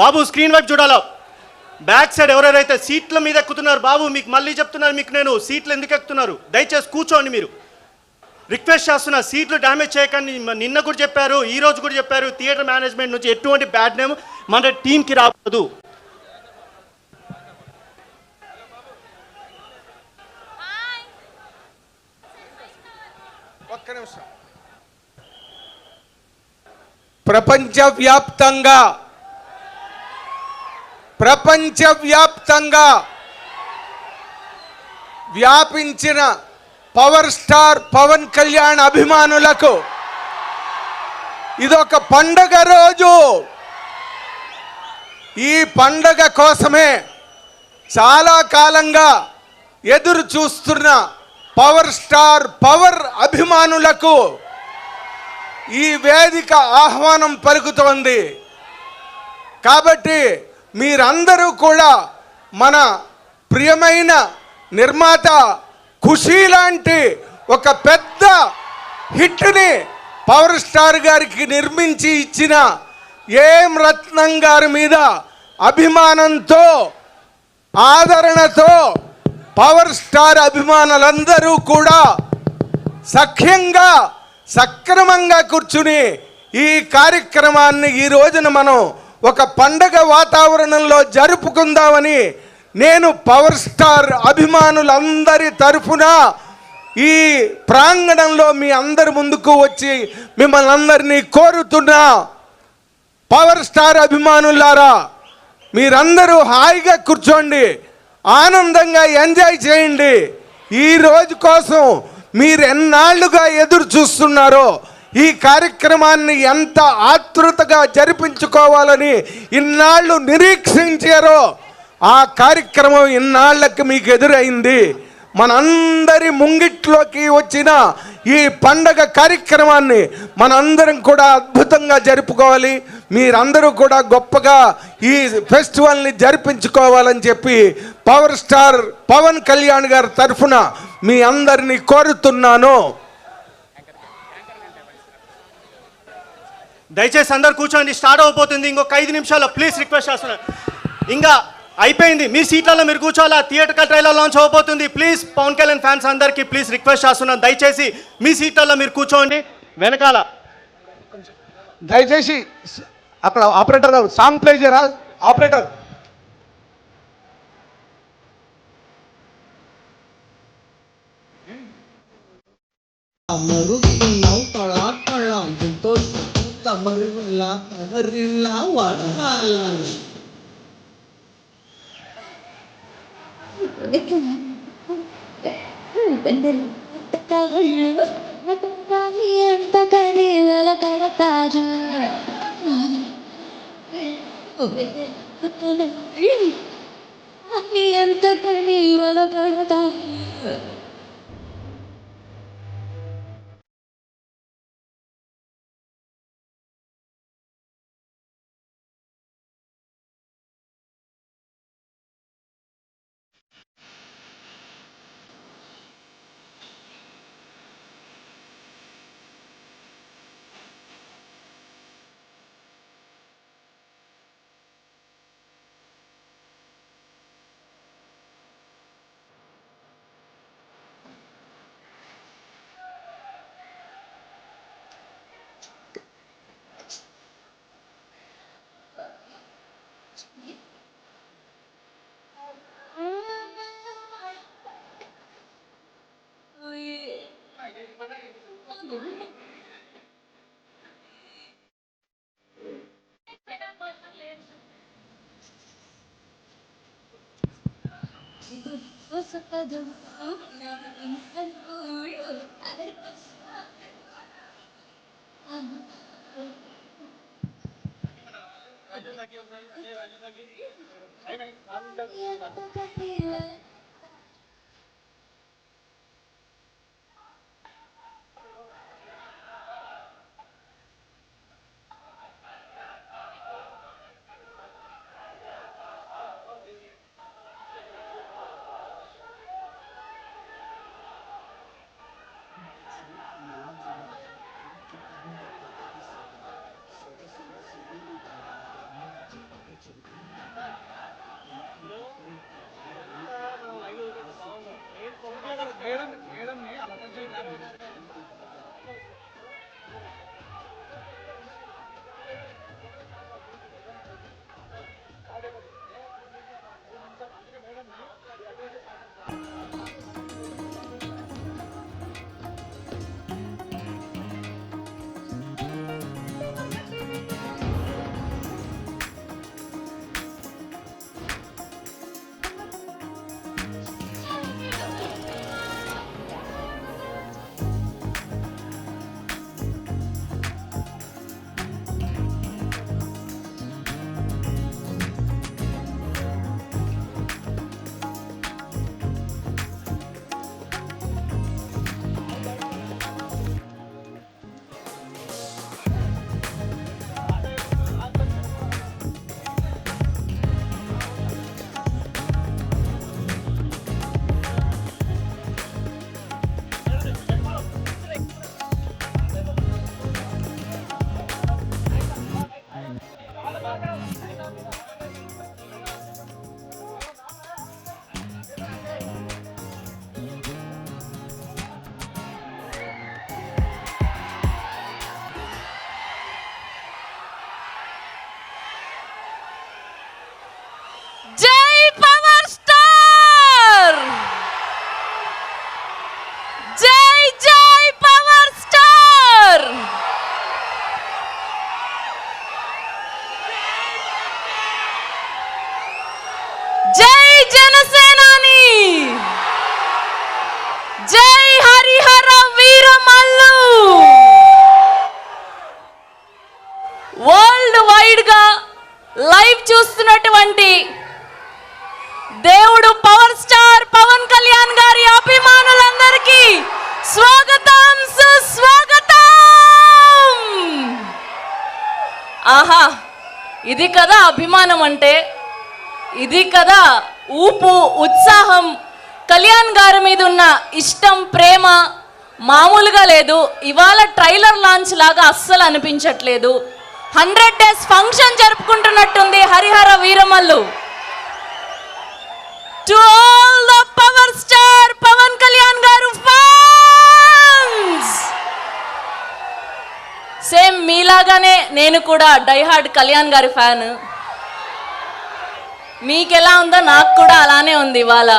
బాబు screen వైపు చూడాలా? Back side ఎవరెవరైతే సీట్ల మీద ఎక్కుతున్నారు బాబు మీకు మళ్ళీ చెప్తున్నారు మీకు నేను సీట్లు ఎందుకు ఎక్కుతున్నారు? దయచేసి కూర్చోండి మీరు. రిక్వెస్ట్ చేస్తున్నా సీట్లు డ్యామేజ్ చేయకండి. నిన్న కూడా చెప్పారు ఈ రోజు కూడా చెప్పారు థియేటర్ మేనేజ్మెంట్ నుంచి ఎటువంటి బ్యాడ్ నేమ్ మన టీంకి రాకూడదు. ప్రపంచవ్యాప్తంగా ప్రపంచవ్యాప్తంగా వ్యాపించిన పవర్ స్టార్ పవన్ కళ్యాణ్ అభిమానులకు ఇదొక పండగ రోజు. ఈ పండగ కోసమే చాలా కాలంగా ఎదురు చూస్తున్న పవర్ స్టార్ పవర్ అభిమానులకు ఈ వేదిక ఆహ్వానం పలుకుతోంది. కాబట్టి మీరందరూ కూడా మన ప్రియమైన నిర్మాత ఖుషీ లాంటి ఒక పెద్ద హిట్ని పవర్ స్టార్ గారికి నిర్మించి ఇచ్చిన ఏం రత్నం గారి మీద అభిమానంతో ఆదరణతో పవర్ స్టార్ అభిమానులందరూ కూడా సఖ్యంగా సక్రమంగా కూర్చుని ఈ కార్యక్రమాన్ని ఈ రోజున మనం ఒక పండగ వాతావరణంలో జరుపుకుందామని నేను పవర్ స్టార్ అభిమానులందరి తరఫున ఈ ప్రాంగణంలో మీ అందరి ముందుకు వచ్చి మిమ్మల్ని అందరినీ కోరుతున్నా. పవర్ స్టార్ అభిమానులారా మీరందరూ హాయిగా కూర్చోండి ఆనందంగా ఎంజాయ్ చేయండి. ఈ రోజు కోసం మీరు ఎన్నాళ్ళుగా ఎదురు చూస్తున్నారో ఈ కార్యక్రమాన్ని ఎంత ఆతృతగా జరిపించుకోవాలని ఇన్నాళ్ళు నిరీక్షించారో ఆ కార్యక్రమం ఇన్నాళ్ళకి మీకు ఎదురైంది. మనందరి ముంగిట్లోకి వచ్చిన ఈ పండగ కార్యక్రమాన్ని మనందరం కూడా అద్భుతంగా జరుపుకోవాలి. మీరందరూ కూడా గొప్పగా ఈ ఫెస్టివల్ని జరిపించుకోవాలని చెప్పి పవర్ స్టార్ పవన్ కళ్యాణ్ గారి తరఫున మీ అందరినీ కోరుతున్నాను. దయచేసి అందరు కూర్చోండి స్టార్ట్ అవబోతుంది. ఇంకొక ఐదు నిమిషాల్లో ప్లీజ్ రిక్వెస్ట్ చేస్తున్నాను ఇంకా అయిపోయింది. మీ సీట్లలో మీరు కూర్చోవాలా? థియేటర్ ట్రైలర్ లాంచ్ అవబోతుంది. ప్లీజ్ పవన్ కళ్యాణ్ ఫ్యాన్స్ అందరికీ ప్లీజ్ రిక్వెస్ట్ చేస్తున్నాను దయచేసి మీ సీట్లలో మీరు కూర్చోండి. వెనకాల. దయచేసి అక్కడ ఆపరేటర్ గారు సాంగ్ ప్లే చేయరా? Operator. juntos, tamarilla, tamarilla, walhala. ఎంత కని Ayo lagi, ayo lagi. Ayo lagi. Ayo lagi. Island కదా అభిమానం అంటే? ఇది కదా ఊపు ఉత్సాహం. కళ్యాణ్ గారి మీద ఉన్న ఇష్టం ప్రేమ మామూలుగా లేదు. ఇవాళ ట్రైలర్ లాంచ్ లాగా అస్సలు అనిపించట్లేదు. Hundred days function జరుపుకుంటున్నట్టుంది Harihara Veeramallu. To all the power star నేను కూడా డైహార్డ్ కళ్యాణ్ గారి ఫ్యాన్. మీకెలా ఉందో నాకు కూడా అలానే ఉంది ఇవాళ.